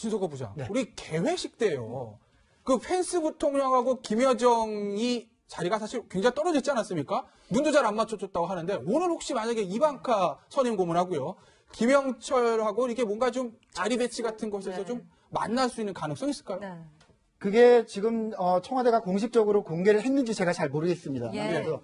진석호 부장, 네. 우리 개회식 때요. 그 펜스 부통령하고 김여정이 자리가 사실 굉장히 떨어졌지 않았습니까? 눈도 잘 안 맞춰줬다고 하는데 오늘 혹시 만약에 이방카 선임 고문하고요. 김영철하고 이렇게 뭔가 좀 자리 배치 같은 것에서 네. 좀 만날 수 있는 가능성이 있을까요? 네. 그게 지금 어, 청와대가 공식적으로 공개를 했는지 제가 잘 모르겠습니다. 예. 그래서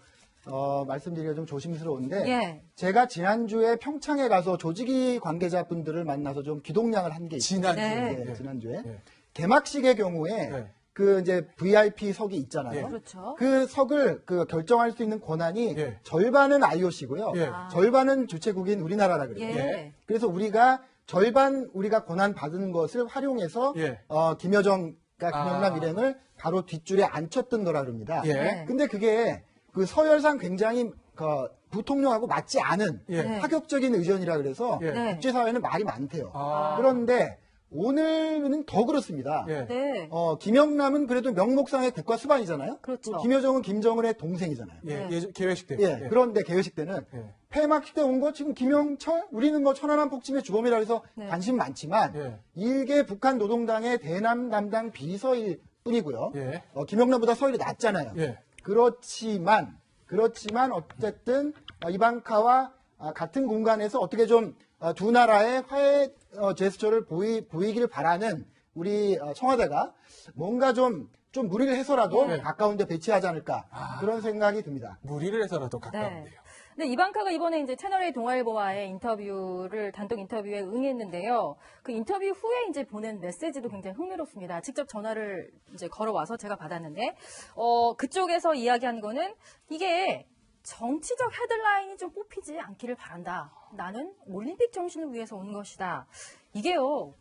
어, 말씀드리기가 좀 조심스러운데 예. 제가 지난주에 평창에 가서 조직위 관계자분들을 만나서 좀 기동량을 한 게 있어요. 지난주에. 네. 네, 지난주에 네. 개막식의 경우에 네. 그 이제 VIP 석이 있잖아요. 예. 그렇죠. 그 석을 그 결정할 수 있는 권한이 예. 절반은 IOC고요. 예. 아. 절반은 주최국인 우리나라라 그래요. 예. 그래서 우리가 절반 우리가 권한 받은 것을 활용해서 예. 어, 김여정과 김영남 아. 일행을 바로 뒷줄에 앉혔던 거라 그럽니다. 예. 네. 근데 그게 그 서열상 굉장히 그 부통령하고 맞지 않은 예. 네. 파격적인 의전이라 그래서 예. 네. 국제사회는 말이 많대요. 아. 그런데 오늘은 더 그렇습니다. 예. 네. 어, 김영남은 그래도 명목상의 국가 수반이잖아요. 그렇죠. 김여정은 김정은의 동생이잖아요. 예. 네. 예전- 개회식 때. 예, 그런데 개회식 때는 예. 폐막식 때 온 거 지금 김영철 우리는 뭐 천안함 폭침의 주범이라 해서 네. 관심 많지만 예. 일개 북한 노동당의 대남 담당 비서일 뿐이고요. 예. 어, 김영남보다 서열이 낮잖아요. 예. 그렇지만 그렇지만 어쨌든 어, 이방카와 아, 같은 공간에서 어떻게 좀 두 나라의 화해 어, 제스처를 보이, 보이길 바라는 우리 어, 청와대가 뭔가 좀, 좀 무리를 해서라도 네. 가까운 데 배치하지 않을까 아. 그런 생각이 듭니다. 무리를 해서라도 네. 가까운데요. 근데 이방카가 이번에 이제 채널A 동아일보와의 인터뷰를 단독 인터뷰에 응했는데요. 그 인터뷰 후에 이제 보낸 메시지도 굉장히 흥미롭습니다. 직접 전화를 이제 걸어와서 제가 받았는데, 어, 그쪽에서 이야기한 거는 이게 정치적 헤드라인이 좀 뽑히지 않기를 바란다. 나는 올림픽 정신을 위해서 온 것이다. 이게요,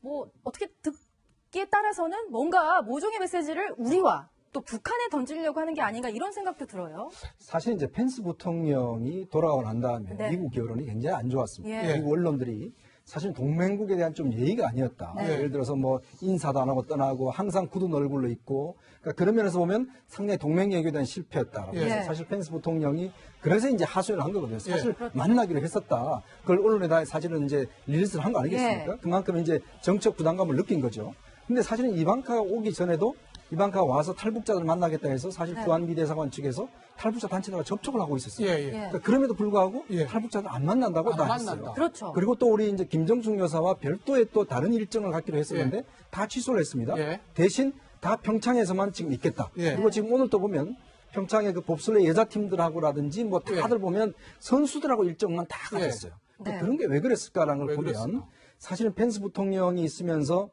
뭐, 어떻게 듣기에 따라서는 뭔가 모종의 메시지를 우리와 또 북한에 던지려고 하는 게 아닌가 이런 생각도 들어요. 사실 이제 펜스 부통령이 돌아오고 난 다음에 네. 미국 여론이 굉장히 안 좋았습니다. 예. 미국 언론들이 사실 동맹국에 대한 좀 예의가 아니었다. 네. 예를 들어서 뭐 인사도 안 하고 떠나고 항상 굳은 얼굴로 있고 그러니까 그런 면에서 보면 상당히 동맹 얘기에 대한 실패였다. 예. 그래서 사실 펜스 부통령이 그래서 이제 하소연을 한 거거든요. 사실 그렇죠. 만나기로 했었다. 그걸 언론에다 사실은 이제 릴리스를 한 거 아니겠습니까? 예. 그만큼 이제 정책 부담감을 느낀 거죠. 근데 사실은 이방카가 오기 전에도 이방카가 와서 탈북자들 만나겠다 해서 사실 네. 부안 비대사관 측에서 탈북자 단체들과 접촉을 하고 있었어요. 예, 예. 예. 그러니까 그럼에도 불구하고 예. 탈북자들 안 만난다고 안. 했어요. 그렇죠. 그리고 또 우리 이제 김정숙 여사와 별도의 또 다른 일정을 갖기로 했었는데 다 취소를 했습니다. 예. 대신 다 평창에서만 지금 있겠다. 예. 그리고 지금 오늘 또 보면 평창의 그 봅슬레이 여자팀들하고라든지 뭐 다들 보면 선수들하고 일정만 다 예. 가졌어요. 네. 그런 게 왜 그랬을까라는 왜걸 보면 그랬을까? 사실은 펜스 부통령이 있으면서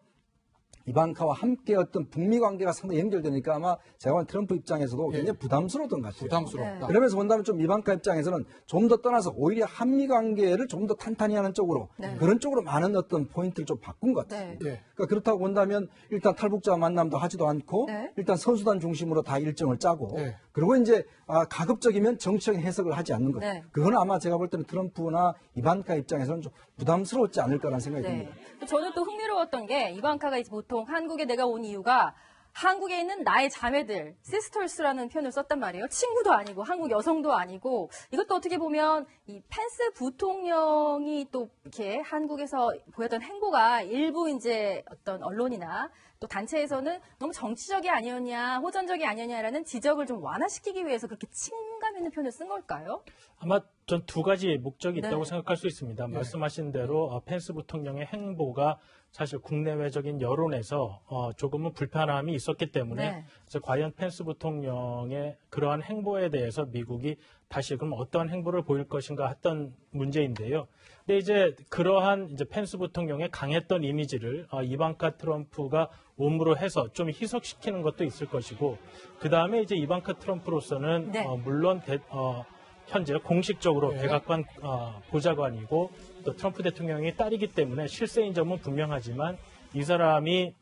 이방카와 함께 어떤 북미 관계가 상당히 연결되니까 아마 제가 본 트럼프 입장에서도 예. 굉장히 부담스러웠던 것 같아요. 부담스럽다. 그러면서 본다면 좀 이방카 입장에서는 좀 더 떠나서 오히려 한미 관계를 좀 더 탄탄히 하는 쪽으로 네. 그런 쪽으로 많은 어떤 포인트를 좀 바꾼 것 같아요. 네. 예. 그러니까 그렇다고 본다면 일단 탈북자 만남도 하지도 않고 네. 일단 선수단 중심으로 다 일정을 짜고 네. 그리고 이제 아, 가급적이면 정치적인 해석을 하지 않는 것. 네. 그건 아마 제가 볼 때는 트럼프나 이반카 입장에서는 좀 부담스러웠지 않을까라는 생각이 네. 듭니다. 저는 또 흥미로웠던 게 이방카가 이제 보통 한국에 내가 온 이유가 한국에 있는 나의 자매들, 시스터스라는 표현을 썼단 말이에요. 친구도 아니고 한국 여성도 아니고 이것도 어떻게 보면 이 펜스 부통령이 또 이렇게 한국에서 보였던 행보가 일부 이제 어떤 언론이나 또 단체에서는 너무 정치적이 아니었냐, 호전적이 아니었냐라는 지적을 좀 완화시키기 위해서 그렇게 친 감 있는 표현을 쓴 걸까요? 아마 전 두 가지 목적이 있다고 네. 생각할 수 있습니다. 말씀하신 대로 어, 펜스 부통령의 행보가 사실 국내외적인 여론에서 어, 조금은 불편함이 있었기 때문에 네. 과연 펜스 부통령의 그러한 행보에 대해서 미국이 다시 그럼 어떠한 행보를 보일 것인가 했던 문제인데요. 근데 이제 그러한 이제 펜스 부통령의 강했던 이미지를 어, 이방카 트럼프가 옴으로 해서 좀 희석시키는 것도 있을 것이고 그 다음에 이제 이방카 트럼프로서는 네. 어, 물론 대- 어, 현재 공식적으로 네. 백악관 어, 보좌관이고 또 트럼프 대통령이 딸이기 때문에 실세인 점은 분명하지만 이 사람이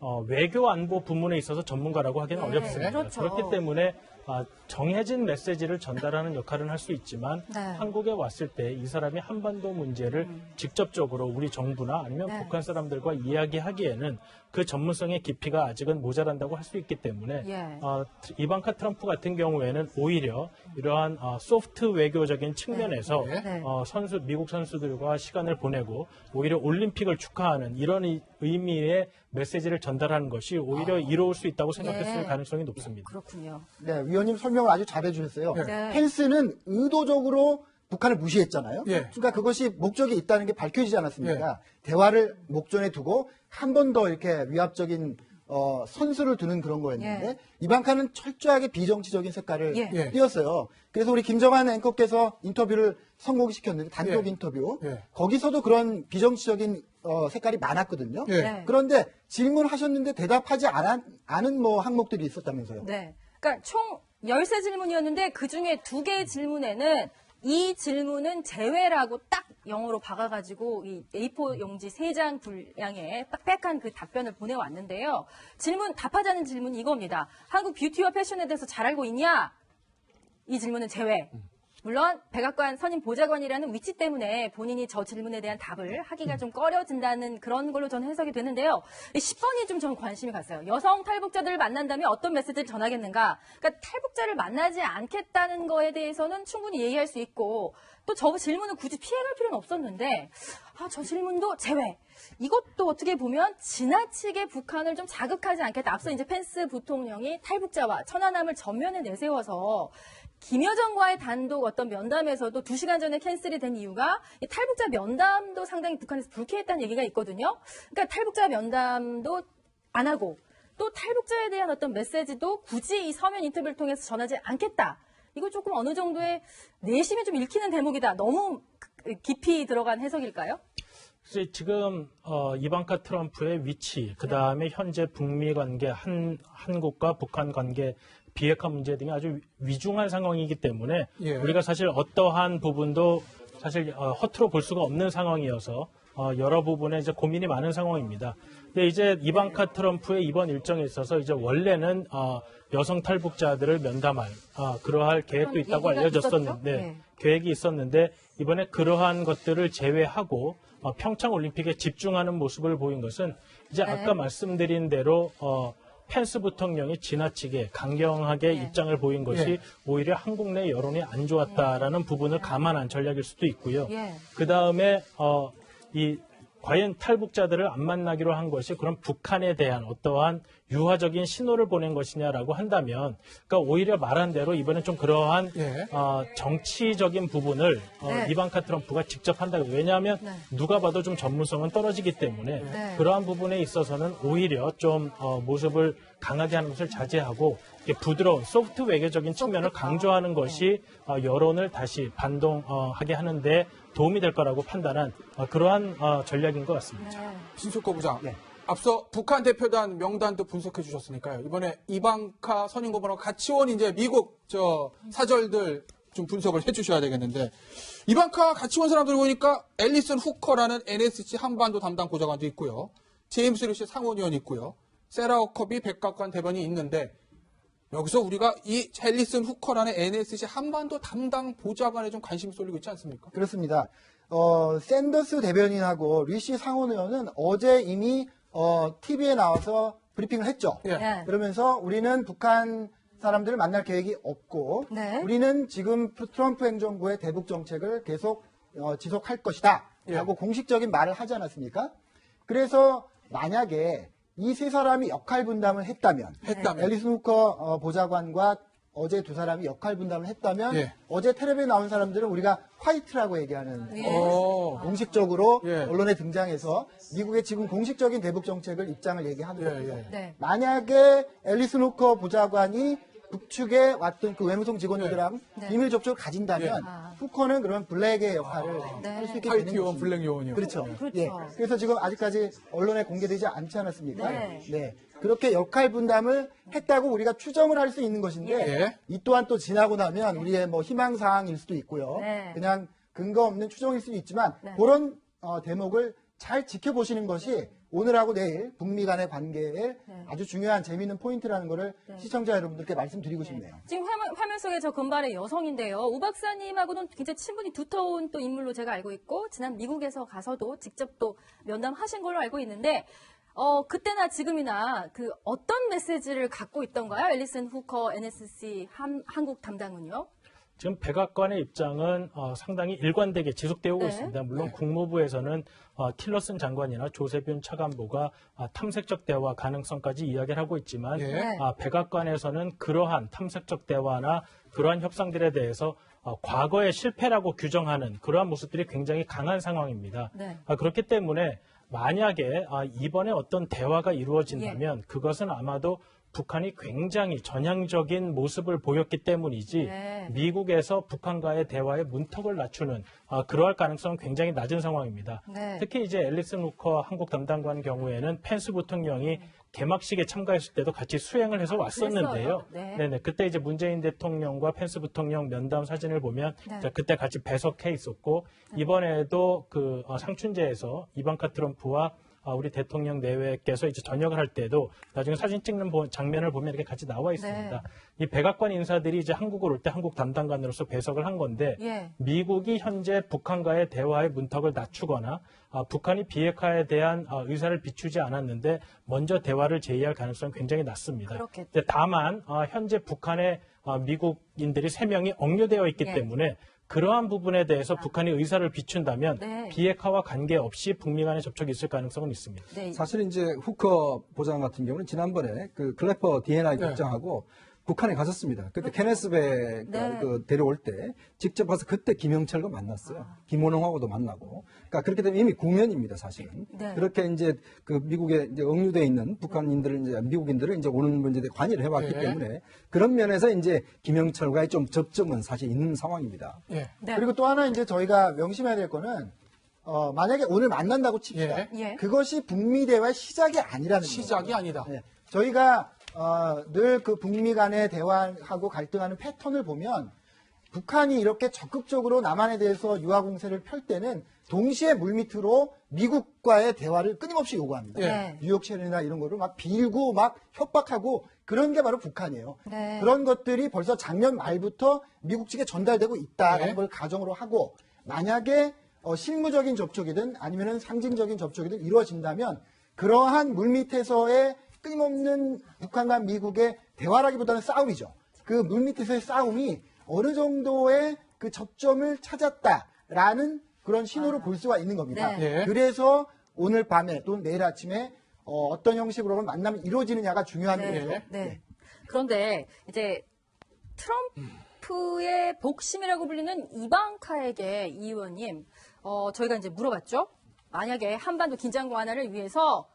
어, 외교 안보 부문에 있어서 전문가라고 하기는 네, 어렵습니다. 그렇죠. 그렇기 때문에 아, 정해진 메시지를 전달하는 역할은 할 수 있지만 네. 한국에 왔을 때 이 사람이 한반도 문제를 직접적으로 우리 정부나 아니면 네. 북한 사람들과 이야기하기에는 그 전문성의 깊이가 아직은 모자란다고 할 수 있기 때문에 예. 어, 이방카 트럼프 같은 경우에는 오히려 이러한 어, 소프트 외교적인 측면에서 네. 네. 어, 선수 미국 선수들과 시간을 보내고 오히려 올림픽을 축하하는 이런 이- 의미의 메시지를 전달하는 것이 오히려 이로울 수 있다고 생각했을 예. 가능성이 높습니다. 그렇군요. 네, 위원님 설명을 아주 잘해 주셨어요. 네. 펜스는 의도적으로 북한을 무시했잖아요. 예. 그러니까 그것이 목적이 있다는 게 밝혀지지 않았습니까? 대화를 목전에 두고 한 번 더 이렇게 위압적인 어, 선수를 두는 그런 거였는데 예. 이방카는 철저하게 비정치적인 색깔을 예. 예. 띄었어요. 그래서 우리 김정한 앵커께서 인터뷰를 성공시켰는데 단독 예. 인터뷰 예. 거기서도 그런 비정치적인 어, 색깔이 많았거든요. 예. 네. 그런데 질문하셨는데 대답하지 않, 않은 뭐 항목들이 있었다면서요. 네. 그러니까 총 13질문이었는데 그 중에 두 개의 질문에는 이 질문은 제외라고 딱 영어로 박아가지고 이 A4 용지 세장 분량의 빽빽한 그 답변을 보내왔는데요. 질문, 답하자는 질문이 이겁니다. 한국 뷰티와 패션에 대해서 잘 알고 있냐? 이 질문은 제외. 물론 백악관 선임 보좌관이라는 위치 때문에 본인이 저 질문에 대한 답을 하기가 좀 꺼려진다는 그런 걸로 저는 해석이 되는데요. 10번이 좀 저는 관심이 갔어요. 여성 탈북자들을 만난다면 어떤 메시지를 전하겠는가? 그러니까 탈북자를 만나지 않겠다는 거에 대해서는 충분히 얘기할 수 있고 또 저 질문은 굳이 피해갈 필요는 없었는데 아, 저 질문도 제외. 이것도 어떻게 보면 지나치게 북한을 좀 자극하지 않겠다. 앞서 이제 펜스 부통령이 탈북자와 천안함을 전면에 내세워서 김여정과의 단독 어떤 면담에서도 두 시간 전에 캔슬이 된 이유가 이 탈북자 면담도 상당히 북한에서 불쾌했다는 얘기가 있거든요. 그러니까 탈북자 면담도 안 하고 또 탈북자에 대한 어떤 메시지도 굳이 이 서면 인터뷰를 통해서 전하지 않겠다. 이거 조금 어느 정도의 내심이 좀 읽히는 대목이다. 너무 깊이 들어간 해석일까요? 지금 어, 이방카 트럼프의 위치, 그 다음에 현재 북미 관계, 한 한국과 북한 관계 비핵화 문제 등이 아주 위중한 상황이기 때문에 예. 우리가 사실 어떠한 부분도 사실 어, 허투루 볼 수가 없는 상황이어서 어, 여러 부분에 이제 고민이 많은 상황입니다. 근데 이제 이방카 트럼프의 이번 일정에 있어서 이제 원래는 어, 여성 탈북자들을 면담할 어, 그러할 계획도 있다고 알려졌었는데 있었죠? 네. 계획이 있었는데 이번에 그러한 것들을 제외하고 어, 평창 올림픽에 집중하는 모습을 보인 것은 이제 네. 아까 말씀드린 대로 어, 펜스 부통령이 지나치게 강경하게 네. 입장을 보인 것이 예. 오히려 한국 내 여론이 안 좋았다라는 부분을 감안한 전략일 수도 있고요. 예. 그 다음에 어, 이 과연 탈북자들을 안 만나기로 한 것이 그런 북한에 대한 어떠한 유화적인 신호를 보낸 것이냐라고 한다면, 그러니까 오히려 말한 대로 이번엔 좀 그러한 예. 어, 정치적인 부분을 어, 네. 이방카 트럼프가 직접 한다고 왜냐하면 네. 누가 봐도 좀 전문성은 떨어지기 때문에 네. 그러한 부분에 있어서는 오히려 좀 어, 모습을 강하게 하는 것을 자제하고 이렇게 부드러운 소프트 외교적인 측면을 소프트 강조하는. 것이 어, 여론을 다시 반동하게 하는데 도움이 될 거라고 판단한 어, 그러한 어, 전략인 것 같습니다. 네. 진숙거 부장. 네. 앞서 북한 대표단 명단도 분석해 주셨으니까요. 이번에 이방카 선임고문하고 같이 온 이제 미국 저 사절들 좀 분석을 해 주셔야 되겠는데 이방카 같이 온 사람들 보니까 앨리슨 후커라는 NSC 한반도 담당 보좌관도 있고요. 제임스 리시 상원의원 있고요. 세라 오커비 백악관 대변이 있는데 여기서 우리가 이 앨리슨 후커라는 NSC 한반도 담당 보좌관에 좀 관심이 쏠리고 있지 않습니까? 그렇습니다. 어, 샌더스 대변인하고 리시 상원 의원은 어제 이미 어, TV에 나와서 브리핑을 했죠. 예. 네. 그러면서 우리는 북한 사람들을 만날 계획이 없고 네. 우리는 지금 트럼프 행정부의 대북 정책을 계속 어, 지속할 것이다 예. 라고 공식적인 말을 하지 않았습니까? 그래서 만약에 이 세 사람이 역할 분담을 했다면 했다면. 앨리슨 후커 어, 보좌관과 어제 두 사람이 역할 분담을 했다면 예. 어제 텔레비에 나온 사람들은 우리가 화이트라고 얘기하는 예. 어. 공식적으로 예. 언론에 등장해서 미국의 지금 공식적인 대북 정책을 입장을 얘기하는 예, 겁니다. 예. 네. 만약에 앨리슨 호커 부장관이 북측에 왔던 그 외무성 직원들이랑 네. 비밀 접촉을 가진다면 아. 후커는 그러면 블랙의 역할을 네. 할수 있게 화이트 되는 요원, 것입니다. 블랙 요원이요. 그렇죠. 그렇죠. 예. 그래서 지금 아직까지 언론에 공개되지 않지 않았습니까? 네. 그렇게 역할 분담을 했다고 우리가 추정을 할 수 있는 것인데 예. 이 또한 또 지나고 나면 우리의 뭐 희망 사항일 수도 있고요. 네. 그냥 근거 없는 추정일 수도 있지만 네. 그런 어, 대목을 잘 지켜보시는 것이 오늘하고 내일 북미 간의 관계에 네. 아주 중요한 재미있는 포인트라는 것을 네. 시청자 여러분들께 말씀드리고 싶네요. 지금 화면, 화면 속에 저 금발의 여성인데요. 오 박사님하고는 굉장히 친분이 두터운 또 인물로 제가 알고 있고, 지난 미국에서 가서도 직접 또 면담하신 걸로 알고 있는데, 어, 그때나 지금이나 그 어떤 메시지를 갖고 있던가요? 앨리슨 후커 NSC 한, 한국 담당은요? 지금 백악관의 입장은 어, 상당히 일관되게 지속되어 오고 네. 있습니다. 물론 국무부에서는 어, 틸러슨 장관이나 조세균 차관보가 아, 탐색적 대화 가능성까지 이야기를 하고 있지만 예. 네. 아, 백악관에서는 그러한 탐색적 대화나 그러한 협상들에 대해서 어, 과거의 실패라고 규정하는 그러한 모습들이 굉장히 강한 상황입니다. 네. 아, 그렇기 때문에 만약에 아, 이번에 어떤 대화가 이루어진다면 예. 그것은 아마도 북한이 굉장히 전향적인 모습을 보였기 때문이지 네. 미국에서 북한과의 대화의 문턱을 낮추는 아, 그러할 가능성은 굉장히 낮은 상황입니다. 네. 특히 이제 앨리슨 우커 한국 담당관 경우에는 펜스 부통령이 개막식에 참가했을 때도 같이 수행을 해서 왔었는데요. 그랬어요? 네. 네 그때 이제 문재인 대통령과 펜스 부통령 면담 사진을 보면 네. 자, 그때 같이 배석해 있었고 이번에도 그 어, 상춘제에서 이방카 트럼프와 어, 우리 대통령 내외께서 이제 저녁을 할 때도 나중에 사진 찍는 보- 장면을 보면 이렇게 같이 나와 있습니다. 네. 이 백악관 인사들이 이제 한국을 올 때 한국 담당관으로서 배석을 한 건데 예. 미국이 현재 북한과의 대화의 문턱을 낮추거나 아, 북한이 비핵화에 대한 아, 의사를 비추지 않았는데 먼저 대화를 제의할 가능성은 굉장히 낮습니다. 그렇겠죠. 다만 아, 현재 북한의 아, 미국인들이 세명이 억류되어 있기 예. 때문에 그러한 부분에 대해서 북한이 의사를 비춘다면 네. 비핵화와 관계없이 북미 간의 접촉이 있을 가능성은 있습니다. 네. 사실 이제 후커 보장 같은 경우는 지난번에 그 클래퍼 D&I 네. 국장하고 북한에 갔었습니다. 그때 케네스 배 네. 그 데려올 때 직접 가서 그때 김영철과 만났어요. 김원홍하고도 만나고. 그러니까 그렇게 되면 이미 국면입니다, 사실은. 네. 그렇게 이제 그 미국에 이제 억류돼 있는 북한인들을 이제 미국인들을 이제 오는 문제에 관여를 해왔기 네. 때문에 그런 면에서 이제 김영철과의 좀 접점은 사실 있는 상황입니다. 예. 네. 그리고 또 하나 이제 저희가 명심해야 될 거는 어, 만약에 오늘 만난다고 칩시다. 예. 예. 그것이 북미 대화의 시작이 아니라는 거예요. 시작이 아니다. 네. 저희가 어, 늘그 북미 간의 대화하고 갈등하는 패턴을 보면 북한이 이렇게 적극적으로 남한에 대해서 유화 공세를 펼 때는 동시에 물밑으로 미국과의 대화를 끊임없이 요구합니다. 예. 네. 뉴욕 쉘이나 이런 거를 막 빌고 막 협박하고 그런 게 바로 북한이에요. 네. 그런 것들이 벌써 작년 말부터 미국 측에 전달되고 있다라는 네. 걸 가정으로 하고 만약에 어, 실무적인 접촉이든 아니면은 상징적인 접촉이든 이루어진다면 그러한 물밑에서의 끊임없는 북한과 미국의 대화라기보다는 싸움이죠. 그 물밑에서의 싸움이 어느 정도의 그 접점을 찾았다라는 그런 신호를 볼 수가 있는 겁니다. 네. 예. 그래서 오늘 밤에 또는 내일 아침에 어, 떤 형식으로 만남이 이루어지느냐가 중요한 네. 거죠. 네. 그런데 이제 트럼프의 복심이라고 불리는 이방카에게 이 의원님, 어, 저희가 이제 물어봤죠. 만약에 한반도 긴장 완화를 위해서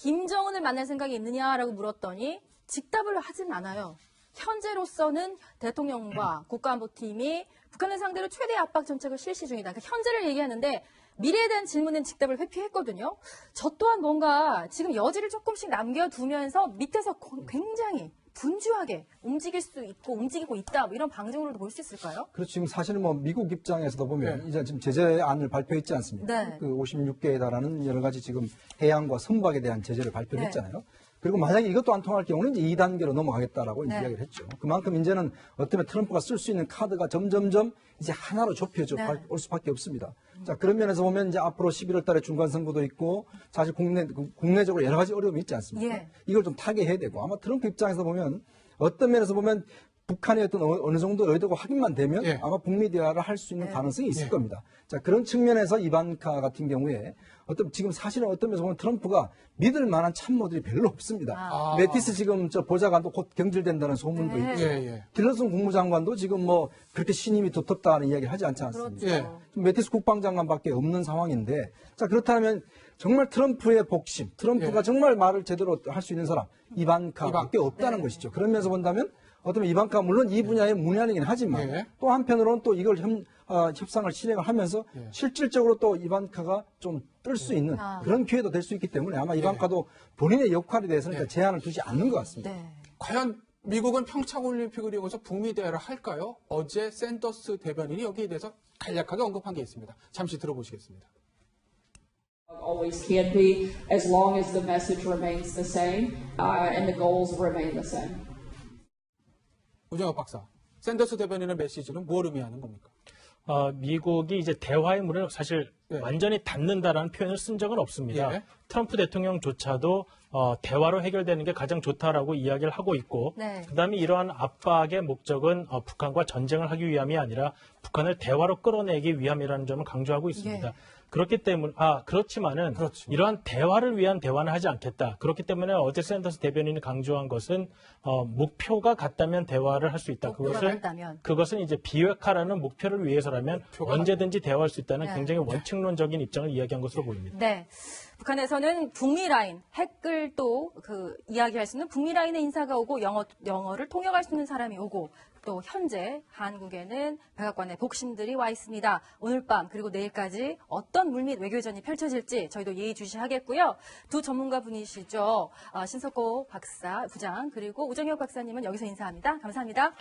김정은을 만날 생각이 있느냐라고 물었더니 직답을 하진 않아요. 현재로서는 대통령과 국가안보팀이 북한을 상대로 최대 압박 정책을 실시 중이다. 그러니까 현재를 얘기하는데 미래에 대한 질문은 직답을 회피했거든요. 저 또한 뭔가 지금 여지를 조금씩 남겨두면서 밑에서 고- 굉장히 분주하게 움직일 수 있고 움직이고 있다. 뭐 이런 방증으로도 볼 수 있을까요? 그렇죠. 지금 사실은 뭐 미국 입장에서도 보면 네. 이제 지금 제재안을 발표했지 않습니까? 네. 그 56개에 달하는 여러 가지 지금 해양과 선박에 대한 제재를 발표를 네. 했잖아요. 그리고 만약에 이것도 안 통할 경우는 이제 2단계로 넘어가겠다라고 네. 이야기를 했죠. 그만큼 이제는 어쩌면 트럼프가 쓸 수 있는 카드가 점점점 이제 하나로 좁혀져 네. 갈- 올 수밖에 없습니다. 자, 그런 면에서 보면 이제 앞으로 11월 달에 중간 선거도 있고 사실 국내, 국내적으로 여러 가지 어려움이 있지 않습니까? 예. 이걸 좀 타개해야 되고 아마 트럼프 입장에서 보면 어떤 면에서 보면 북한의 어떤 어- 어느 정도 의도가 확인만 되면 예. 아마 북미 대화를 할 수 있는 네. 가능성이 있을 예. 겁니다. 자 그런 측면에서 이반카 같은 경우에 어떤 지금 사실은 어떤 면에서 보면 트럼프가 믿을 만한 참모들이 별로 없습니다. 아. 메티스 지금 저 보좌관도 곧 경질된다는 소문도 네. 있고 예, 예. 국무장관도 지금 뭐 그렇게 신임이 두텁다는 이야기를 하지 않지 않습니까? 그렇죠. 예. 메티스 국방장관밖에 없는 상황인데 자 그렇다면 정말 트럼프의 복심, 트럼프가 예. 정말 말을 제대로 할 수 있는 사람 이반카밖에 없다는 네. 것이죠. 그런 면에서 본다면 어떤 이반카 물론 이 분야의 문외한이긴 하지만 예. 또 한편으로는 또 이걸 협, 어, 협상을 실행을 하면서 예. 실질적으로 또 이반카가 좀 뜰 수 있는 아. 그런 기회도 될 수 있기 때문에 아마 이반카도 본인의 역할에 대해서는 예. 제한을 두지 않는 것 같습니다. 네. 과연 미국은 평창 올림픽을 이용해서 북미 대화를 할까요? 어제 샌더스 대변인이 여기에 대해서 간략하게 언급한 게 있습니다. 잠시 들어보시겠습니다. always can be, as long as the message remains the same uh, and the goals remain the same. 우정혁 박사, 샌더스 대변인의 메시지는 뭘 의미하는 겁니까? 어, 미국이 이제 대화의 문을 사실 예. 완전히 닫는다라는 표현을 쓴 적은 없습니다. 예. 트럼프 대통령조차도 어, 대화로 해결되는 게 가장 좋다라고 이야기를 하고 있고, 네. 그다음에 이러한 압박의 목적은 어, 북한과 전쟁을 하기 위함이 아니라 북한을 대화로 끌어내기 위함이라는 점을 강조하고 있습니다. 예. 그렇기 때문에 아 그렇지만은 그렇죠. 이러한 대화를 위한 대화는 하지 않겠다. 그렇기 때문에 어제 샌더스 대변인이 강조한 것은 어, 목표가 같다면 대화를 할 수 있다. 그것은 같다면. 그것은 이제 비핵화라는 목표를 위해서라면 목표가 언제든지 대화할 수 있다는 네. 굉장히 원칙론적인 입장을 이야기한 것으로 보입니다. 네. 북한에서는 북미 라인, 핵을 또 그 이야기할 수 있는 북미 라인의 인사가 오고 영어, 영어를 통역할 수 있는 사람이 오고 또 현재 한국에는 백악관의 복심들이 와 있습니다. 오늘 밤 그리고 내일까지 어떤 물밑 외교전이 펼쳐질지 저희도 예의주시하겠고요. 두 전문가 분이시죠. 어, 신석호 박사, 부장 그리고 우정혁 박사님은 여기서 인사합니다. 감사합니다.